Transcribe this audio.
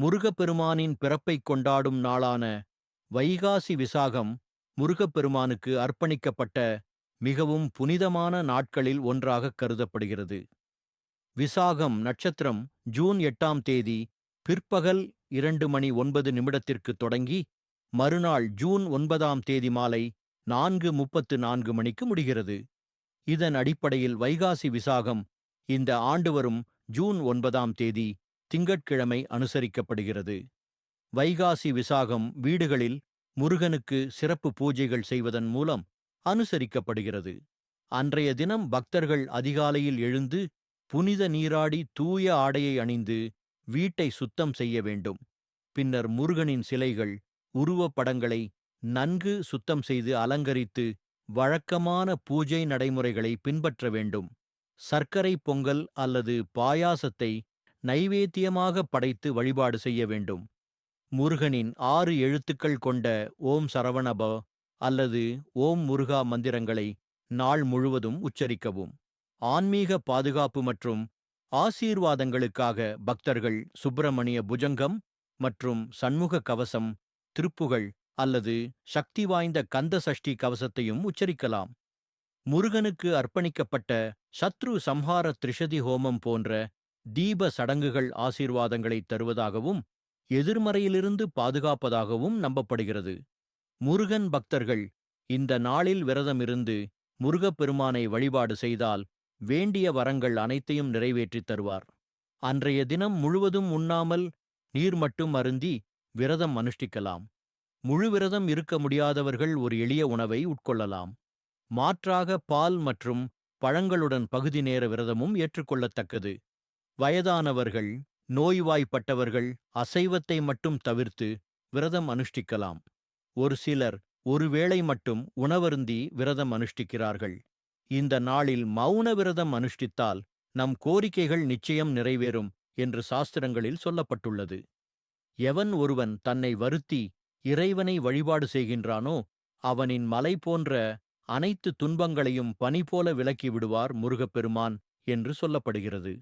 முருகப்பெருமானின் பிறப்பைக் கொண்டாடும் நாளான வைகாசி விசாகம் முருகப்பெருமானுக்கு அர்ப்பணிக்கப்பட்ட மிகவும் புனிதமான நாட்களில் ஒன்றாகக் கருதப்படுகிறது. விசாகம் நட்சத்திரம் ஜூன் எட்டாம் தேதி பிற்பகல் இரண்டு மணி ஒன்பது நிமிடத்திற்கு தொடங்கி மறுநாள் ஜூன் ஒன்பதாம் தேதி மாலை நான்கு முப்பத்து நான்கு மணிக்கு முடிகிறது. இதன் அடிப்படையில் வைகாசி விசாகம் இந்த ஆண்டு வரும் ஜூன் ஒன்பதாம் தேதி திங்கட்கிழமை அனுசரிக்கப்படுகிறது. வைகாசி விசாகம் வீடுகளில் முருகனுக்கு சிறப்பு பூஜைகள் செய்வதன் மூலம் அனுசரிக்கப்படுகிறது. அன்றைய தினம் பக்தர்கள் அதிகாலையில் எழுந்து புனித நீராடி தூய ஆடையை அணிந்து வீட்டை சுத்தம் செய்ய வேண்டும். பின்னர் முருகனின் சிலைகள் உருவப்படங்களை நன்கு சுத்தம் செய்து அலங்கரித்து வழக்கமான பூஜை நடைமுறைகளை பின்பற்ற வேண்டும். சர்க்கரை பொங்கல் அல்லது பாயாசத்தை நைவேத்தியமாக படைத்து வழிபாடு செய்ய வேண்டும். முருகனின் ஆறு எழுத்துக்கள் கொண்ட ஓம் சரவணப அல்லது ஓம் முருகா மந்திரங்களை நாள் முழுவதும் உச்சரிக்கவும். ஆன்மீக பாதுகாப்பு மற்றும் ஆசீர்வாதங்களுக்காக பக்தர்கள் சுப்பிரமணிய புஜங்கம் மற்றும் சண்முக கவசம் திருப்புகள் அல்லது சக்தி வாய்ந்த கந்த சஷ்டி கவசத்தையும் உச்சரிக்கலாம். முருகனுக்கு அர்ப்பணிக்கப்பட்ட சத்ரு சம்ஹார திரிஷதி ஹோமம் போன்ற தீப சடங்குகள் ஆசீர்வாதங்களை தருவதாகவும் எதிர்மறையிலிருந்து பாதுகாப்பதாகவும் நம்பப்படுகிறது. முருகன் பக்தர்கள் இந்த நாளில் விரதமிருந்து முருகப்பெருமானை வழிபாடு செய்தால் வேண்டிய வரங்கள் அனைத்தையும் நிறைவேற்றித் தருவார். அன்றைய தினம் முழுவதும் உண்ணாமல் நீர் மட்டும் அருந்தி விரதம் அனுஷ்டிக்கலாம். முழு விரதம் இருக்க முடியாதவர்கள் ஒரு எளிய உணவை உட்கொள்ளலாம். மாற்றாக பால் மற்றும் பழங்களுடன் பகுதி நேர விரதமும் ஏற்றுக்கொள்ளத்தக்கது. வயதானவர்கள் நோய்வாய்ப்பட்டவர்கள் அசைவத்தை மட்டும் தவிர்த்து விரதம் அனுஷ்டிக்கலாம். ஒரு சிலர் ஒருவேளை மட்டும் உணவருந்தி விரதம் அனுஷ்டிக்கிறார்கள். இந்த நாளில் மௌன விரதம் அனுஷ்டித்தால் நம் கோரிக்கைகள் நிச்சயம் நிறைவேறும் என்று சாஸ்திரங்களில் சொல்லப்பட்டுள்ளது. எவன் ஒருவன் தன்னை வருத்தி இறைவனை வழிபாடு செய்கின்றானோ அவனின் மலை போன்ற அனைத்து துன்பங்களையும் பனி போல விலக்கி விடுவார் முருகப்பெருமான் என்று சொல்லப்படுகிறது.